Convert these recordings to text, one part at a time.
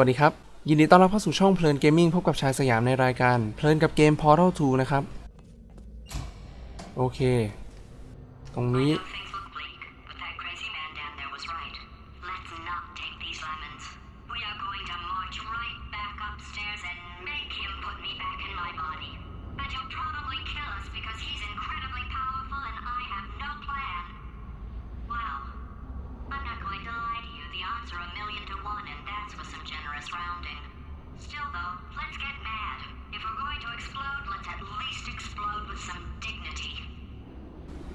วัสดีครับ ยินดีต้อนรับเข้าสู่ช่องเพลินเกมมิ่งพบกับชายสยามในรายการเพลินกับเกม Portal 2 นะครับ โอเค ตรงนี้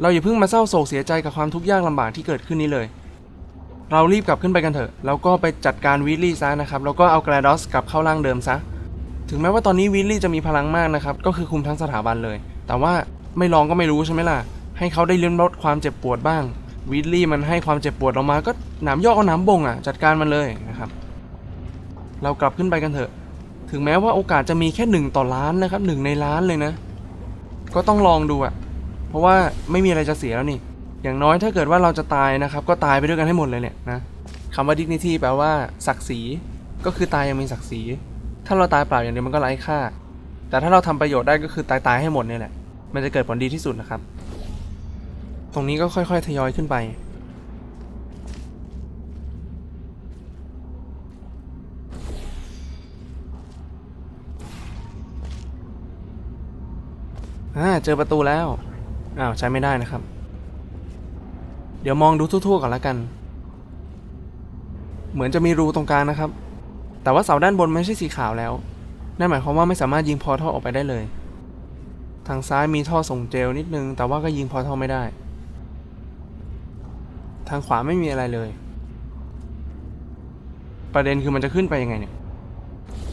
เราอย่าเพิ่งมาเศร้าโศกเสียใจกับความทุกข์ยากลำบากที่เกิดขึ้นนี้เลย เรารีบกลับขึ้นไปกันเถอะ แล้วก็ไปจัดการวิลลี่ซะนะครับ แล้วก็เอาแกรดอสกลับเข้าร่างเดิมซะ ถึงแม้ว่าตอนนี้วิลลี่จะมีพลังมากนะครับ ก็คือคุมทั้งสถาบันเลย แต่ว่าไม่ลองก็ไม่รู้ใช่ไหมล่ะ ให้เขาได้เลิ้มรสความเจ็บปวดบ้าง วิลลี่มันให้ความเจ็บปวดเรามา ก็หนามยอกเอาหนามบ่งอะ จัดการมันเลยนะครับ เรากลับขึ้นไปกันเถอะ ถึงแม้ว่าโอกาสจะมีแค่หนึ่งต่อล้านนะครับหนึ่งในล้านเลยนะ ก็ต้องลองดูอะ เพราะว่าไม่มีอะไรจะเสียแล้วนี่ อย่างน้อยถ้าเกิดว่าเราจะตายนะครับ ก็ตายไปด้วยกันให้หมดเลยเนี่ยนะคำว่า dignity แปลว่าศักดิ์ศรี ก็คือตายยังมีศักดิ์ศรี ถ้าเราตายเปล่าอย่างเดียวมันก็ไร้ค่า แต่ถ้าเราทำประโยชน์ได้ก็คือตายตายให้หมดเนี่ยแหละ มันจะเกิดผลดีที่สุดนะครับ ตรงนี้ก็ค่อยๆ ทยอยขึ้นไปอ่าเจอประตูแล้ว อ้าวใช้ไม่ได้นะครับ เดี๋ยวมองดูทั่วๆก่อนละกัน เหมือนจะมีรูตรงกลางนะครับ แต่ว่าเสาด้านบนไม่ใช่สีขาวแล้ว นั่นหมายความว่าไม่สามารถยิงพอทัลออกไปได้เลย ทางซ้ายมีท่อส่งเจลนิดนึง แต่ว่าก็ยิงพอทัลไม่ได้ ทางขวาไม่มีอะไรเลย ประเด็นคือมันจะขึ้นไปยังไงเนี่ย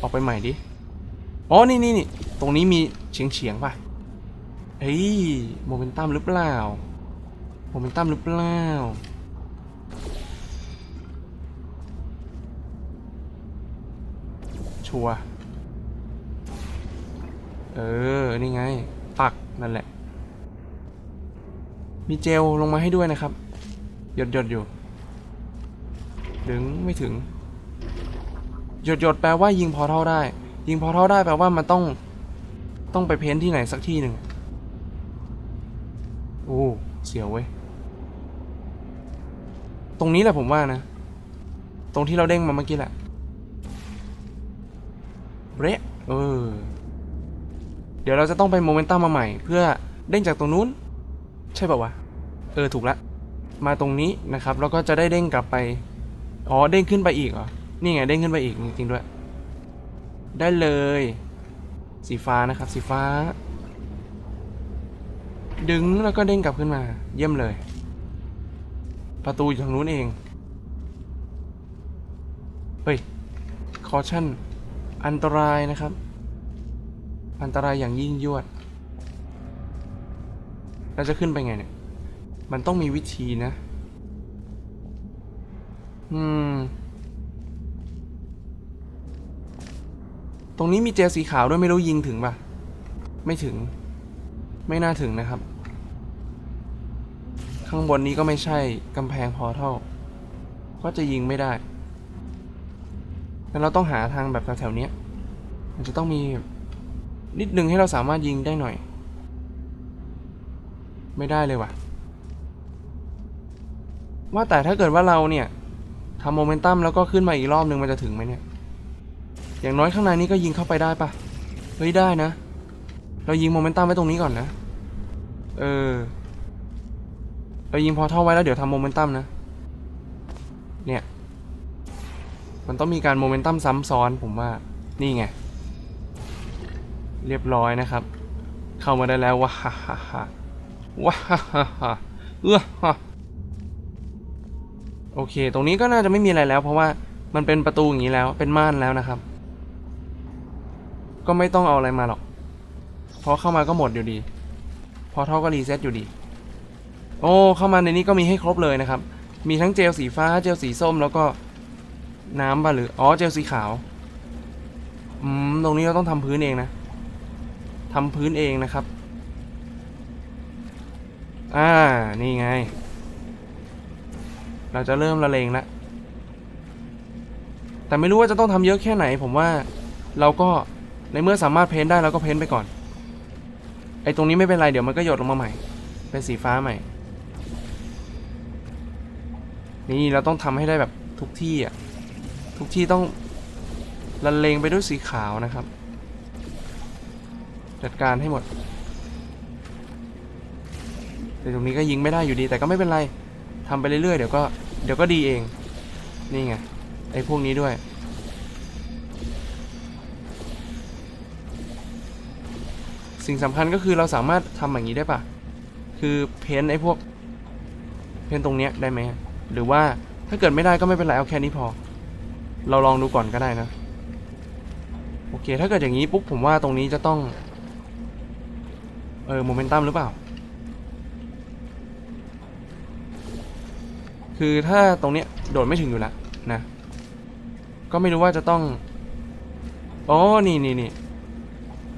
ออกไปใหม่ดิ อ๋อ นี่นี่นี่ตรงนี้มีเฉียงเฉียงป่ะ เฮ้ยโมเมนตัมหรือเปล่าโมเมนตัมหรือเปล่าชัวเออ นี่ไง ปักนั่นแหละ มีเจลลงมาให้ด้วยนะครับ หยดหยดอยู่ ดึงไม่ถึง หยดหยดแปลว่ายิงพอเท่าได้ ยิงพอเท่าได้แปลว่ามันต้อง ต้องไปเพ้นที่ไหนสักที่หนึ่ง โอ้เสียวเว้ย ตรงนี้แหละผมว่านะ ตรงที่เราเด้งมาเมื่อกี้แหละเละเออ เดี๋ยวเราจะต้องไปโมเมนตัมมาใหม่ เพื่อเด้งจากตรงนู้น ใช่ป่าวะ เออถูกละ มาตรงนี้นะครับ แล้วก็จะได้เด้งกลับไป อ๋อเด้งขึ้นไปอีกเหรอ นี่ไงเด้งขึ้นไปอีกจริงๆด้วย ได้เลย สีฟ้านะครับ สีฟ้า ดึงแล้วก็เด้งกลับขึ้นมา เยี่ยมเลย ประตูอยู่ทางนู้นเอง เฮ้ย คอชั่น อันตรายนะครับ อันตรายอย่างยิ่งยวดเราจะขึ้นไปไงเนี่ย มันต้องมีวิธีนะ อืม ตรงนี้มีเจลสีขาวด้วยไม่รู้ยิงถึงปะไม่ถึง ไม่น่าถึงนะครับ ข้างบนนี้ก็ไม่ใช่กำแพงพอเท่า ก็จะยิงไม่ได้งั้นเราต้องหาทางแบบแถวๆนี้มันจะต้องมีนิดนึงให้เราสามารถยิงได้หน่อย ไม่ได้เลยว่ะ ว่าแต่ถ้าเกิดว่าเราเนี่ยทำโมเมนตัมแล้วก็ขึ้นมาอีกรอบนึงมันจะถึงไหมเนี่ย อย่างน้อยข้างในนี้ก็ยิงเข้าไปได้ปะเฮ้ยได้นะ เรายิงโมเมนตัมไว้ตรงนี้ก่อนนะ เออ เรายิงพอเท่าไว้แล้วเดี๋ยวทำโมเมนตัมนะ เนี่ย มันต้องมีการโมเมนตัมซ้ำซ้อนผมว่า นี่ไง เรียบร้อยนะครับ เข้ามาได้แล้วว้าฮ่าฮ่าฮ่าว้าฮ่าฮ่าเออฮ่าโอเค ตรงนี้ก็น่าจะไม่มีอะไรแล้ว เพราะว่ามันเป็นประตูอย่างนี้แล้ว เป็นม่านแล้วนะครับ ก็ไม่ต้องเอาอะไรมาหรอก พราะเข้ามาก็หมดอยู่ดี พอเท่าก็รีเซ็ตอยู่ดี โอ้ เข้ามาในนี้ก็มีให้ครบเลยนะครับ มีทั้งเจลสีฟ้า เจลสีส้ม แล้วก็น้ำป่ะหรือ อ๋อ เจลสีขาว อืม ตรงนี้เราต้องทำพื้นเองนะทำพื้นเองนะครับ อ่า นี่ไง เราจะเริ่มละเลงแล้วแต่ไม่รู้ว่าจะต้องทำเยอะแค่ไหน ผมว่าเราก็ในเมื่อสามารถเพ้นได้เราก็เพ้นไปก่อน ไอ้ตรงนี้ไม่เป็นไรเดี๋ยวมันก็หยดลงมาใหม่ เป็นสีฟ้าใหม่ นี่เราต้องทำให้ได้แบบทุกที่อะ ทุกที่ต้องละเลงไปด้วยสีขาวนะครับ จัดการให้หมด แต่ตรงนี้ก็ยิงไม่ได้อยู่ดีแต่ก็ไม่เป็นไรทำไปเรื่อยๆเดี๋ยวก็เดี๋ยวก็ดีเอง นี่ไงไอ้พวกนี้ด้วย สิ่งสำคัญก็คือเราสามารถทำอย่างนี้ได้ปะคือเพ้นไอ้พวก เพ้นตรงเนี้ยได้ไหมหรือว่าถ้าเกิดไม่ได้ก็ไม่เป็นไรเอาแค่นี้พอ เราลองดูก่อนก็ได้นะโอเค ถ้าเกิดอย่างนี้ปุ๊บผมว่าตรงนี้จะต้อง เออโมเมนตัมหรือเปล่า คือถ้าตรงเนี้ยโดดไม่ถึงอยู่แล้วนะ ก็ไม่รู้ว่าจะต้อง อ๋อ นี่นี่นี่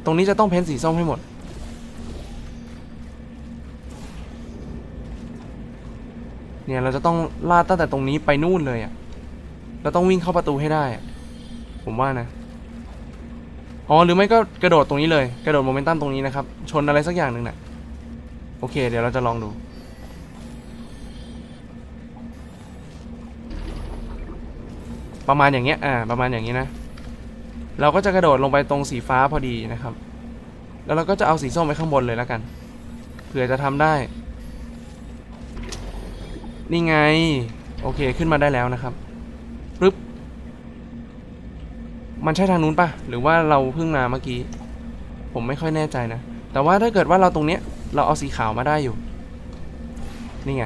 รงนี้จะต้องเพ้นสีส้มให้หมด เนี่ยเราจะต้องลาดตั้งแต่ตรงนี้ไปนู่นเลยอะ่ะ เราต้องวิ่งเข้าประตูให้ได้ ผมว่านะ อ๋อหรือไม่ก็กระโดดตรงนี้เลย กระโดดโมเมนตัมตรงนี้นะครับ ชนอะไรสักอย่างหนึ่งน่ะ โอเค เดี๋ยวเราจะลองดูประมาณอย่างเงี้ย อ่า ประมาณอย่างนี้นะ เราก็จะกระโดดลงไปตรงสีฟ้าพอดีนะครับ แล้วเราก็จะเอาสีส้มไปข้างบนเลยแล้วกันเผื่อจะทำได้ นี่ไง โอเคขึ้นมาได้แล้วนะครับปึ๊บมันใช่ทางนู้นปะหรือว่าเราเพิ่งมาเมื่อกี้ ผมไม่ค่อยแน่ใจนะ แต่ว่าถ้าเกิดว่าเราตรงเนี้ย เราเอาสีขาวมาได้อยู่ นี่ไง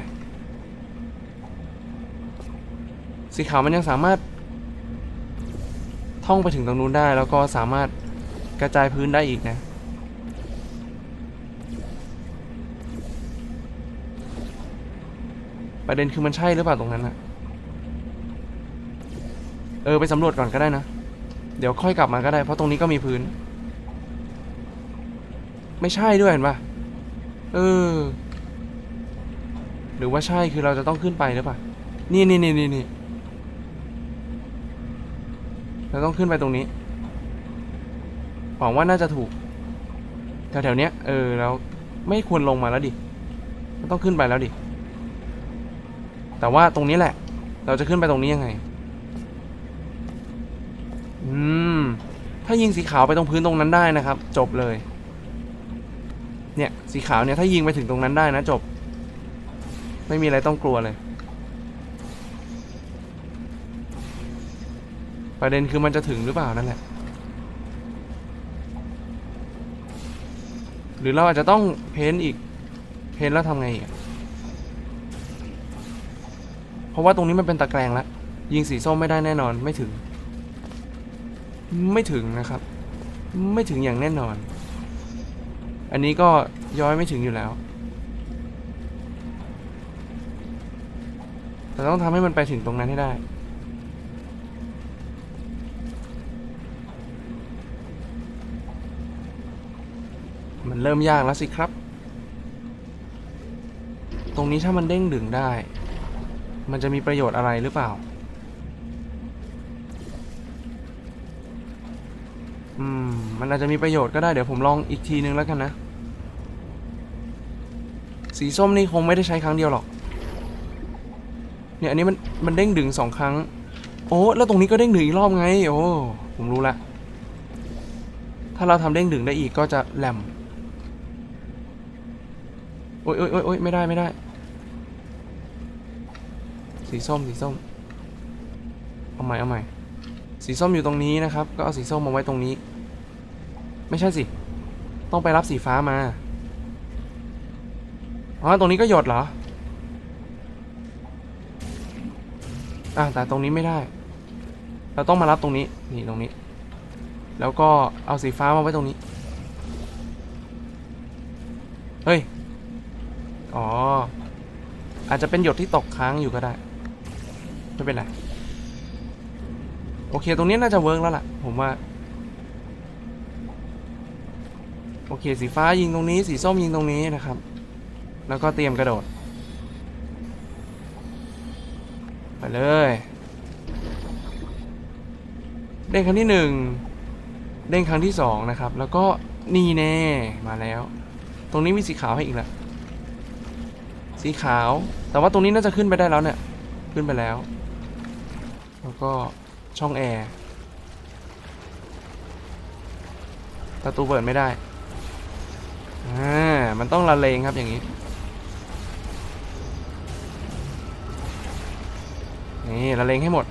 สีขาวมันยังสามารถ ท่องไปถึงตรงนู้นได้แล้วก็สามารถกระจายพื้นได้อีกนะประเด็นคือมันใช่หรือเปล่าตรงนั้นอะเออไปสำรวจก่อนก็ได้นะ เดี๋ยวค่อยกลับมาก็ได้ เพราะตรงนี้ก็มีพื้น ไม่ใช่ด้วยเห็นปะเออ หรือว่าใช่คือเราจะต้องขึ้นไปหรือเปล่านี่นี่นี่นี่นี่ เราต้องขึ้นไปตรงนี้หวังว่าน่าจะถูก แถวๆเนี้ยเออแล้วไม่ควรลงมาแล้วดิต้องขึ้นไปแล้วดิ แต่ว่าตรงนี้แหละ เราจะขึ้นไปตรงนี้ยังไง อืม ถ้ายิงสีขาวไปตรงพื้นตรงนั้นได้นะครับ จบเลย เนี่ยสีขาวเนี่ยถ้ายิงไปถึงตรงนั้นได้นะจบ ไม่มีอะไรต้องกลัวเลย ประเด็นคือมันจะถึงหรือเปล่านั่นแหละ หรือเราอาจจะต้องเพ้นอีก เพ้นแล้วทำไงอีกอะเพราะว่าตรงนี้มันเป็นตะแกรงแล้ว ยิงสีส้มไม่ได้แน่นอนไม่ถึง ไม่ถึงนะครับ ไม่ถึงอย่างแน่นอน อันนี้ก็ย้อยไม่ถึงอยู่แล้วแต่ต้องทำให้มันไปถึงตรงนั้นให้ได้ มันเริ่มยากแล้วสิครับ ตรงนี้ถ้ามันเด้งดึงได้ มันจะมีประโยชน์อะไรหรือเปล่า อืม มันอาจจะมีประโยชน์ก็ได้ เดี๋ยวผมลองอีกทีนึงแล้วกันนะ สีส้มนี่คงไม่ได้ใช้ครั้งเดียวหรอก เนี่ยอันนี้มันมันเด้งดึงสองครั้ง โอ้แล้วตรงนี้ก็เด้งดึงอีกรอบไง โอ้ ผมรู้ละถ้าเราทำเด้งดึงได้อีกก็จะแหลม โอ๊ยโอ๊ยโอ๊ยโอ๊ยไม่ได้ไม่ได้ สีส้มสีส้ม เอาใหม่เอาใหม่ สีส้มอยู่ตรงนี้นะครับ ก็เอาสีส้มมาไว้ตรงนี้ ไม่ใช่สิ ต้องไปรับสีฟ้ามา อ๋อ ตรงนี้ก็หยดเหรอ อะแต่ตรงนี้ไม่ได้ เราต้องมารับตรงนี้ นี่ตรงนี้ แล้วก็เอาสีฟ้ามาไว้ตรงนี้ เฮ้ย อ๋อ อาจจะเป็นหยดที่ตกค้างอยู่ก็ได้ ไม่เป็นไร โอเค ตรงนี้น่าจะเวิร์กแล้วล่ะ ผมว่า โอเค สีฟ้ายิงตรงนี้ สีส้มยิงตรงนี้นะครับ แล้วก็เตรียมกระโดด ไปเลย เด้งครั้งที่หนึ่ง เด้งครั้งที่สองนะครับ แล้วก็นี่แน่ มาแล้ว ตรงนี้มีสีขาวให้อีกแล้ว สีขาว แต่ว่าตรงนี้น่าจะขึ้นไปได้แล้วเนี่ย ขึ้นไปแล้ว แล้วก็ช่องแอร์ ประตูเปิดไม่ได้ อ่า มันต้องละเลงครับอย่างนี้ นี่ละเลงให้หมด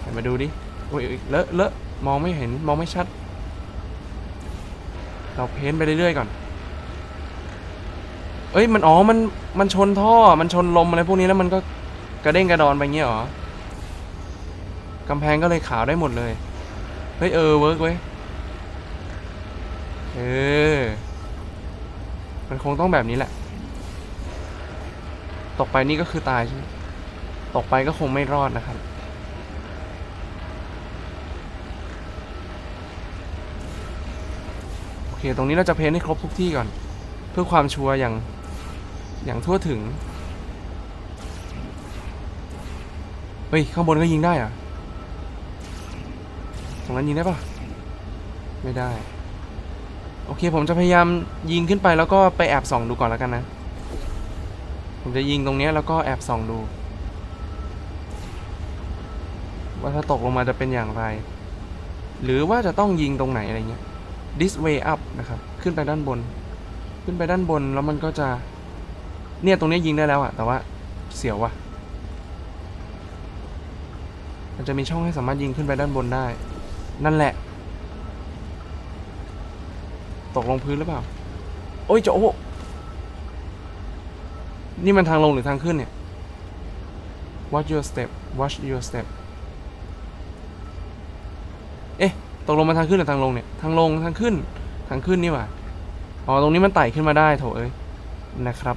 เดี๋ยวมาดูดิโอ้ยเลอะเลอะมองไม่เห็น มองไม่ชัด เราเพ้นไปเรื่อยๆก่อน เอ้ยมันอ๋อมันมันชนท่อมันชนลมอะไรพวกนี้แล้วมันก็กระเด้งกระดอนไปเงี้ยหรอกำแพงก็เลยขาวได้หมดเลย เฮ้ยเออเวิร์กเว้ย เออ มันคงต้องแบบนี้แหละ ตกไปนี่ก็คือตายใช่ไหมตกไปก็คงไม่รอดนะครับ โอเค ตรงนี้เราจะเพ้นให้ครบทุกที่ก่อน เพื่อความชัวร์อย่าง อย่างทั่วถึง เฮ้ย ข้างบนก็ยิงได้อะตรงนั้นยิงได้ปะไม่ได้ โอเคผมจะพยายามยิงขึ้นไปแล้วก็ไปแอบส่องดูก่อนแล้วกันนะ ผมจะยิงตรงนี้แล้วก็แอบส่องดู ว่าถ้าตกลงมาจะเป็นอย่างไร หรือว่าจะต้องยิงตรงไหนอะไรเงี้ย this way up นะครับ ขึ้นไปด้านบน ขึ้นไปด้านบนแล้วมันก็จะ เนี่ยตรงนี้ยิงได้แล้วอะแต่ว่าเสียวว่ะมันจะมีช่องให้สามารถยิงขึ้นไปด้านบนได้ นั่นแหละ ตกลงพื้นหรือเปล่า โอ้ยโจะโอ้นี่มันทางลงหรือทางขึ้นเนี่ย watch your step watch your step เอ๊ะ ตกลงมาทางขึ้นหรือทางลงเนี่ย ทางลง ทางขึ้น ทางขึ้นนี่หว่า อ๋อ ตรงนี้มันไต่ขึ้นมาได้โถเอ้ย นะครับ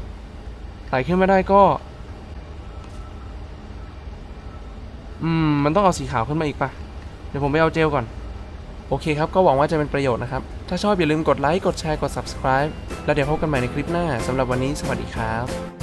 ไต่ขึ้นไม่ได้ก็ อืม มันต้องเอาสีขาวขึ้นมาอีกปะเดี๋ยวผมไปเอาเจลก่อน โอเคครับ ก็หวังว่าจะเป็นประโยชน์นะครับ ถ้าชอบอย่าลืมกดไลค์ กดแชร์ กด subscribe แล้วเดี๋ยวพบกันใหม่ในคลิปหน้าสำหรับวันนี้สวัสดีครับ